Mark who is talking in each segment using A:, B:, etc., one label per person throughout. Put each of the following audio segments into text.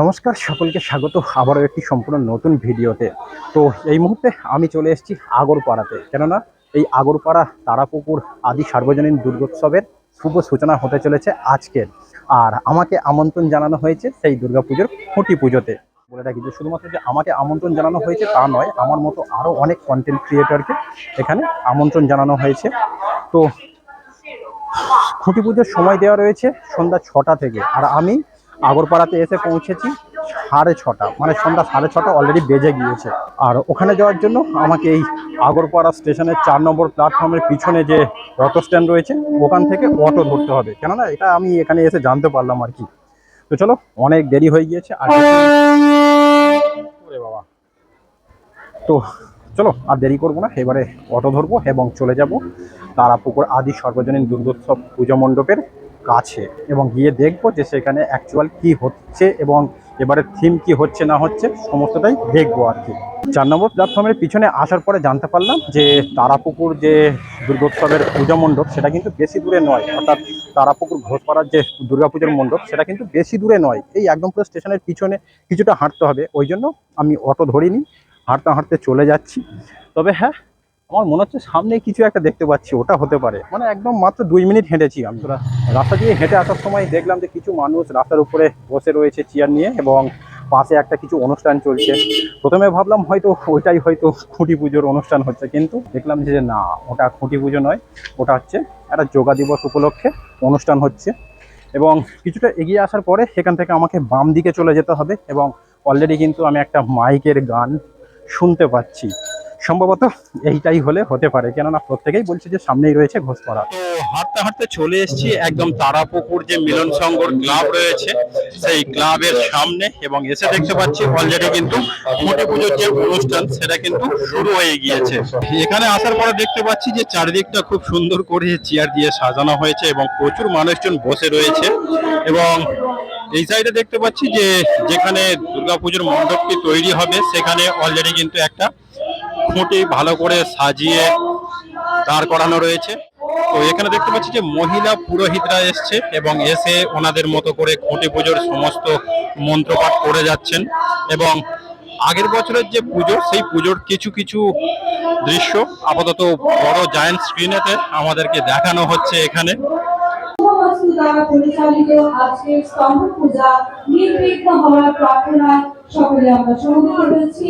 A: নমস্কার, সকলকে স্বাগত। আবারও একটি সম্পূর্ণ নতুন ভিডিওতে। তো এই মুহূর্তে আমি চলে এসেছি আগরপাড়াতে। কেননা এই আগরপাড়া তারাপুকুর আদি সার্বজনীন দুর্গোৎসবের শুভ সূচনা হতে চলেছে আজকের আর আমাকে আমন্ত্রণ জানানো হয়েছে সেই দুর্গাপুজোর খুঁটি পুজোতে। বলে রাখি যে, শুধুমাত্র যে আমাকে আমন্ত্রণ জানানো হয়েছে তা নয়, আমার মতো আরও অনেক কন্টেন্ট ক্রিয়েটরকে এখানে আমন্ত্রণ জানানো হয়েছে। তো খুঁটি পুজোর সময় দেওয়া রয়েছে সন্ধ্যা ছটা থেকে। আর আমি আগরপাড়াতে এসে পৌঁছেছি সাড়ে ছটা মানে সন্ধ্যা সাড়ে ছটা অলরেডি বেজে গিয়েছে। আর ওখানে যাওয়ার জন্য আমাকে এই আগরপাড়া স্টেশনের চার নম্বর প্ল্যাটফর্মের পিছনে যে অটো স্ট্যান্ড রয়েছে, ওখান থেকে অটো ধরতে হবে। কেননা এটা আমি এখানে এসে জানতে পারলাম আর কি। তো চলো, অনেক দেরি হয়ে গিয়েছে, আর বাবা। তো চলো, আর দেরি করব না, এবারে অটো ধরবো এবং চলে যাব। তারাপুকুর আদি সর্বজনীন দুর্গোৎসব পুজো মণ্ডপের কাছে এবং গিয়ে দেখব যে সেখানে অ্যাকচুয়াল কি হচ্ছে এবং এবারে থিম কি হচ্ছে না হচ্ছে সমস্তটাই দেখব আর কি। চার নম্বর প্ল্যাটফর্মের পিছনে আসার পরে জানতে পারলাম যে তারাপুকুর যে দুর্গোৎসবের পূজা মণ্ডপ সেটা কিন্তু বেশি দূরে নয়, অর্থাৎ তারাপুকুর ঘোষপাড়ার যে দুর্গাপুজোর মণ্ডপ সেটা কিন্তু বেশি দূরে নয়। এই একদম পুরো স্টেশনের পিছনে কিছুটা হাঁটতে হবে, ওই জন্য আমি অটো ধরিনি, হাঁটতে হাঁটতে চলে যাচ্ছি। তবে হ্যাঁ আমার মনে হচ্ছে সামনে কিছু একটা দেখতে পাচ্ছি ওটা হতে পারে। মানে একদম মাত্র দুই মিনিট হেঁটেছি আমি। তোরা রাস্তা দিয়ে হেঁটে আসার সময় দেখলাম যে কিছু মানুষ রাস্তার উপরে বসে রয়েছে চেয়ার নিয়ে এবং পাশে একটা কিছু অনুষ্ঠান চলছে। প্রথমে ভাবলাম হয়তো ওইটাই হয়তো খুঁটি পুজোর অনুষ্ঠান হচ্ছে কিন্তু দেখলাম যে না ওটা খুঁটি পুজো নয় ওটা হচ্ছে একটা যোগা দিবস উপলক্ষে অনুষ্ঠান হচ্ছে। এবং কিছুটা এগিয়ে আসার পরে সেখান থেকে আমাকে বাম দিকে চলে যেতে হবে এবং অলরেডি কিন্তু আমি একটা মাইকের গান শুনতে পাচ্ছি। সম্ভবত এইটাই হলে হতে পারে। কেননা প্রত্যেকেই বলছে যে সামনেই রয়েছে ঘোষপাড়া তো হাঁটতে হাঁটতে চলে এসেছি একদম তারাপুকুর যে মিলন সংঘর ক্লাব রয়েছে, সেই ক্লাবের সামনে এবং এসে দেখতে পাচ্ছি অলরেডি কিন্তু মোটি পুজোর যে অনুষ্ঠান, সেটা কিন্তু শুরু হয়ে গিয়েছে। এখানে আসার পরে দেখতে পাচ্ছি যে চারিদিকটা খুব সুন্দর করে চেয়ার দিয়ে সাজানো হয়েছে এবং প্রচুর মানুষজন বসে রয়েছে এবং এই সাইডে দেখতে পাচ্ছি যে যেখানে দুর্গাপুজোর মণ্ডপটি তৈরি হবে, সেখানে অলরেডি কিন্তু একটা খুঁটি ভালো করে সাজিয়ে দাঁড় করানো রয়েছে। তো এখানে দেখতে পাচ্ছি যে মহিলা পুরোহিতরা এসছে এবং এসে ওনাদের মতো করে খুঁটি পুজোর সমস্ত মন্ত্রপাঠ করে যাচ্ছেন এবং আগের বছরের যে পুজো, সেই পুজোর কিছু কিছু দৃশ্য আপাতত বড় জায়ান্ট স্ক্রিনেতে আমাদেরকে দেখানো হচ্ছে এখানে।
B: পরিচালিত আজকের স্তম্ভ পূজা নির্বিঘ্ন হওয়ার প্রার্থনায় সকলে আমরা সমবেত হয়েছি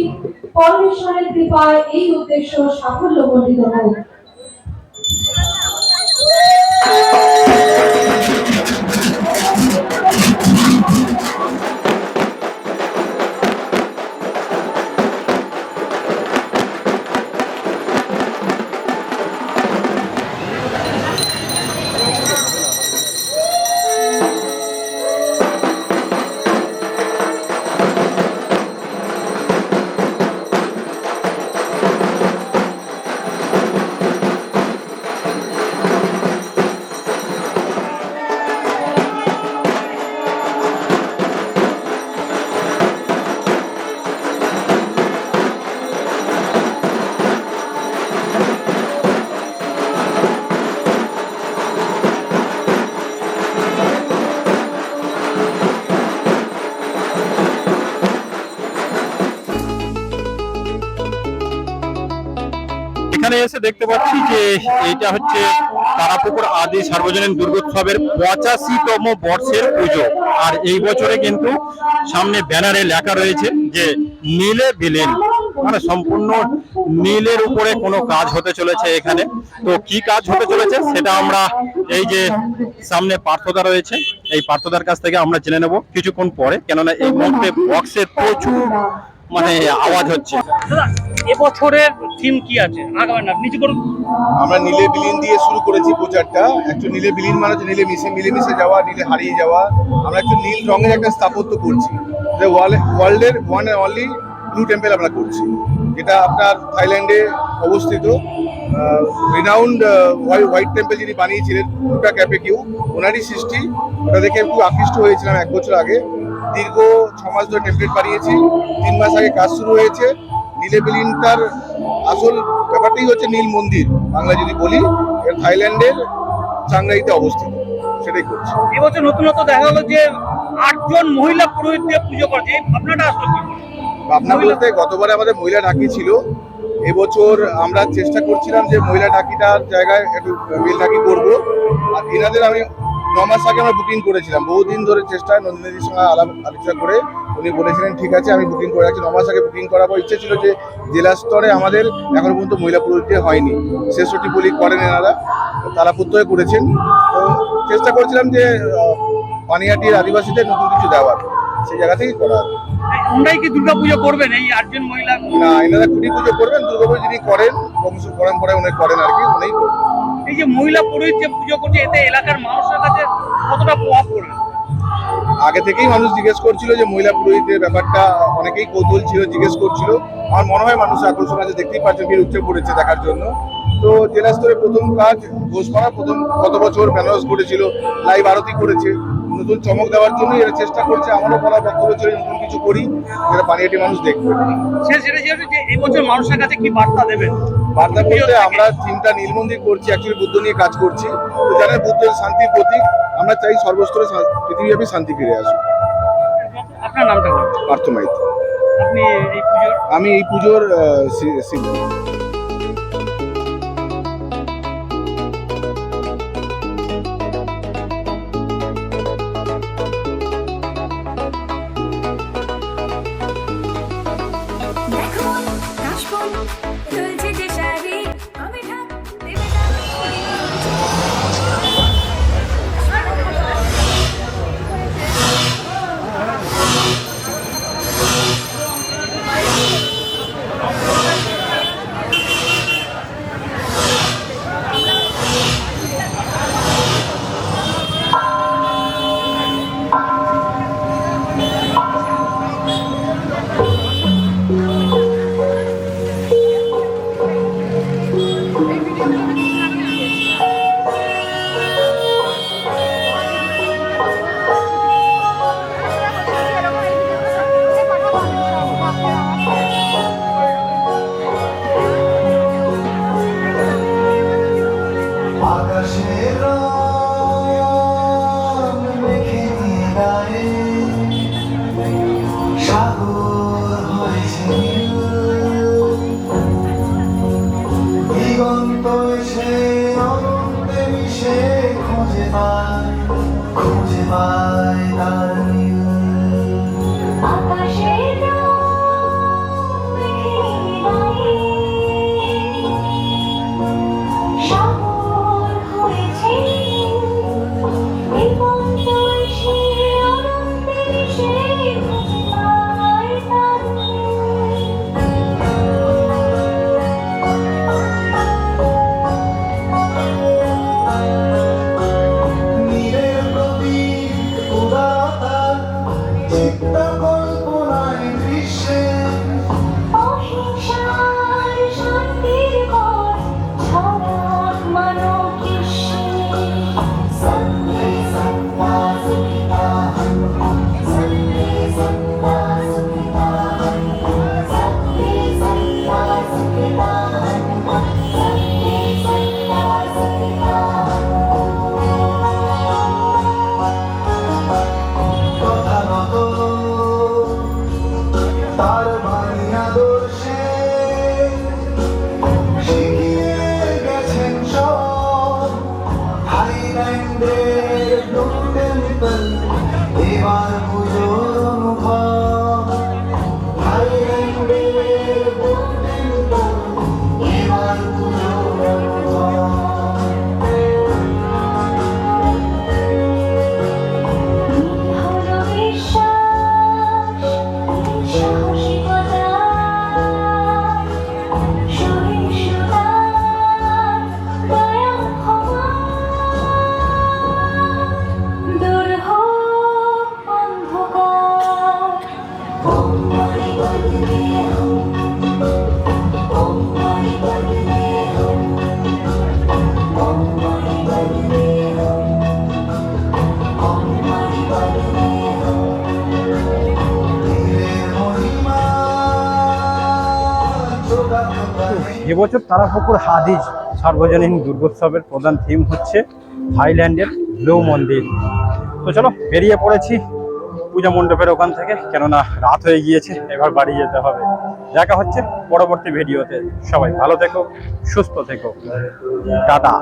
B: পরমেশ্বরের কৃপায় এই উদ্দেশ্য সাফল্য মণ্ডিত হোক।
A: এখানে এসে দেখতে পাচ্ছি যে এটা হচ্ছে তারাপুকুর আদি সার্বজনীন দুর্গোৎসবের পঁচাশিতম বর্ষের পুজো। আর এই বছরে কিন্তু সামনে ব্যানারে লেখা রয়েছে যে নীলে বিলীন। মানে সম্পূর্ণ নীলের উপরে কোনো কাজ হতে চলেছে এখানে। তো কি কাজ হতে চলেছে সেটা আমরা এই যে সামনে পার্থদা রয়েছে, এই পার্থদার কাছ থেকে আমরা জেনে নেব কিছুক্ষণ পরে। কেননা এই মুহূর্তে বক্সে প্রচুর মানে আওয়াজ হচ্ছে।
C: এবছরের থিম কি আছে? আগামী না নিচে করুন
D: আমরা নীলে বিলীন দিয়ে শুরু করেছি প্রচারটা। একটু নীলে বিলীন মানে হচ্ছে নীলে মিশে মিলে মিশে যাওয়া নীলে হারিয়ে যাওয়া। আমরা একটু নীল রঙের একটা স্থাপত্য করছি। ওয়ার্ল্ডের one and only blue temple আমরা করছি। যেটা আপনার থাইল্যান্ডে অবস্থিত। রিনাউন্ড হোয়াইট টেম্পল যিনি বানিয়েছিলেন দুটা ক্যাপে কিউ ওনারই সৃষ্টি। ওটা দেখে একটু আকৃষ্ট হয়েছিলাম এক বছর আগে। দীর্ঘ ছ মাস ধরে টেমপ্লেট বানিয়েছি। তিন মাস আগে কাজ শুরু হয়েছে। নীলে বিলীনটার আসল ব্যাপারটাই হচ্ছে নীল মন্দির। বাংলা যদি বলি থাইল্যান্ডের চাংরাইতে অবস্থিত। সেটাই করছি।
C: এবছর নতুনত্ব দেখা গেলো যে আটজন মহিলা পুরোহিত দিয়ে পুজো করছে। এই ভাবনাটা আসলো কি?
D: ভাবনা বলতে গতবারে আমাদের মহিলা ঢাকি ছিল। এবছর আমরা চেষ্টা করছিলাম যে মহিলা ঢাকিটার জায়গায় একটু মেল ঢাকি করব। আর এনাদের আমি ন মাস আগে আমরা বুকিং করেছিলাম। বহুদিন ধরে চেষ্টা নন্দিনীদির সঙ্গে আলাপ আলোচনা করে উনি বলেছিলেন ঠিক আছে আমি বুকিং করে রাখছি ন মাস আগে বুকিং করার ইচ্ছে ছিল যে জেলা স্তরে আমাদের এখনও পর্যন্ত মহিলা পুরোহিত দিয়ে হয়নি ছেষট্টি বলি করেন এনারা। তারা প্রত্যয় করেছেন। তো চেষ্টা করেছিলাম যে পানিহাটির আদিবাসীদের নতুন কিছু দেওয়ার। সেই জায়গা থেকেই করা।
C: ওনারাই কি দুর্গা পুজো করবেন এই আটজন মহিলা?
D: না এনারা খুঁটি পুজো করবেন। দুর্গাপুজো যিনি করেন বংশ পরম্পরায় উনি করেন আর কি উনি করবেন।
C: এই যে মহিলা পুরোহিত যে পুজো করছে এতে এলাকার মানুষের কাছে কতটা প্রভাব পড়বে?
D: আগে থেকেই মানুষ জিজ্ঞেস করছিল যে মহিলা পুরোহিতের ব্যাপারটা অনেকেই কৌতূহল ছিল জিজ্ঞেস করছিল। আমার মনে হয় মানুষ আকর্ষণ আছে দেখতেই পাচ্ছেন ভিড় উঠে পড়েছে দেখার জন্য। তো জেলা স্তরে প্রথম কাজ ঘোষপাড়া প্রথম গত বছর ব্যানারস ঘটেছিল লাইভ আরতি করেছে। নতুন চমক দেওয়ার জন্য এরা চেষ্টা করছে আমারও বলা বক্তব্য ছিল নতুন কিছু করি যেটা পানিয়াটি মানুষ দেখবে।
C: সে যেহেতু যে এবছর মানুষের কাছে কি বার্তা দেবেন?
D: বার্তা বলতে আমরা চিন্তা নীলমন্দির করছি অ্যাকচুয়ালি বুদ্ধ নিয়ে কাজ করছি। তো জানেন বুদ্ধের শান্তির প্রতীক আমরা চাই সর্বস্তরে পৃথিবীব্যাপী শান্তি ফিরে আসুক।
C: আপনার নামটা পুজোর?
D: আমি এই পুজোর শিল্পী
E: দিগন্ত সে অনন্তে মিশে খুঁজে পায় খুঁজে পায় тобою полає тріщин.
A: এবছর তারাপুকুর হাদিজ সার্বজনীন দুর্গোৎসবের প্রধান থিম হচ্ছে থাইল্যান্ডের ব্লু মন্দির। তো চলো বেরিয়ে পড়েছি। পূজা মণ্ডপের ওখান থেকে, কেননা রাত হয়ে গিয়েছে, এবার বাড়ি যেতে হবে। দেখা হচ্ছে পরবর্তী ভিডিওতে। সবাই ভালো থেকো, সুস্থ থেকো। টাটা।